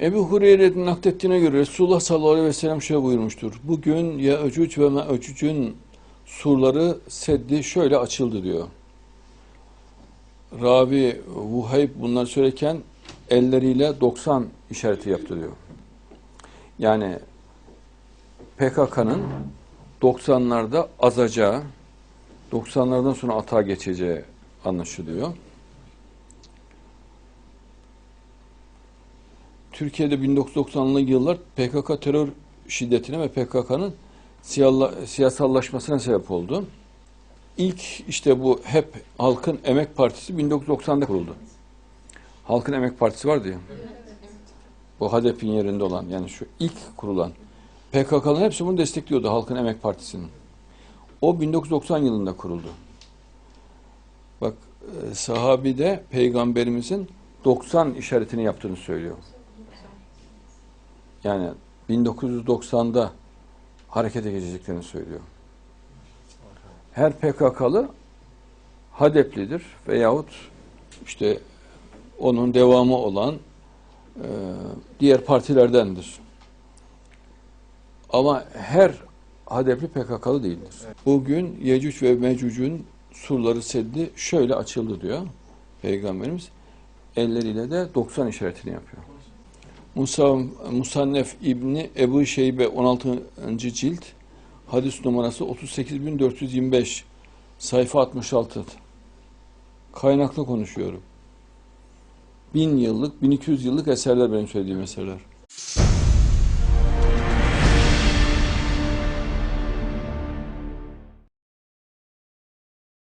Ebu Hureyre'nin naklettiğine göre Resulullah sallallahu aleyhi ve sellem şöyle buyurmuştur. Bugün Ya'ucuc ve Ma'ucud'un surları seddi şöyle açıldı diyor. Ravi Vuhayb bunları söylerken elleriyle 90 işareti yaptı diyor. Yani PKK'nın 90'larda azacağı, 90'lardan sonra atağa geçeceği anlaşılıyor. Türkiye'de 1990'lı yıllar PKK terör şiddetine ve PKK'nın siyasallaşmasına sebep oldu. İlk işte bu HEP Halkın Emek Partisi 1990'da kuruldu. Halkın Emek Partisi vardı ya. Bu HDP'nin yerinde olan yani şu ilk kurulan PKK'nın hepsi bunu destekliyordu Halkın Emek Partisi'nin. O 1990 yılında kuruldu. Bak e, sahabide peygamberimizin 90 işaretini yaptığını söylüyor. Yani 1990'da harekete geçeceklerini söylüyor. Her PKK'lı Hadeplidir veyahut işte onun devamı olan e, diğer partilerdendir. Ama her Hadepli PKK'lı değildir. Bugün Yecüc ve Mecüc'ün surları seddi şöyle açıldı diyor Peygamberimiz. Elleriyle de 90 işaretini yapıyor. Musa Musannef İbni Ebu Şeybe 16. cilt hadis numarası 38425 sayfa 66 kaynaklı konuşuyorum. Bin yıllık, 1200 yıllık eserler benim söylediğim eserler.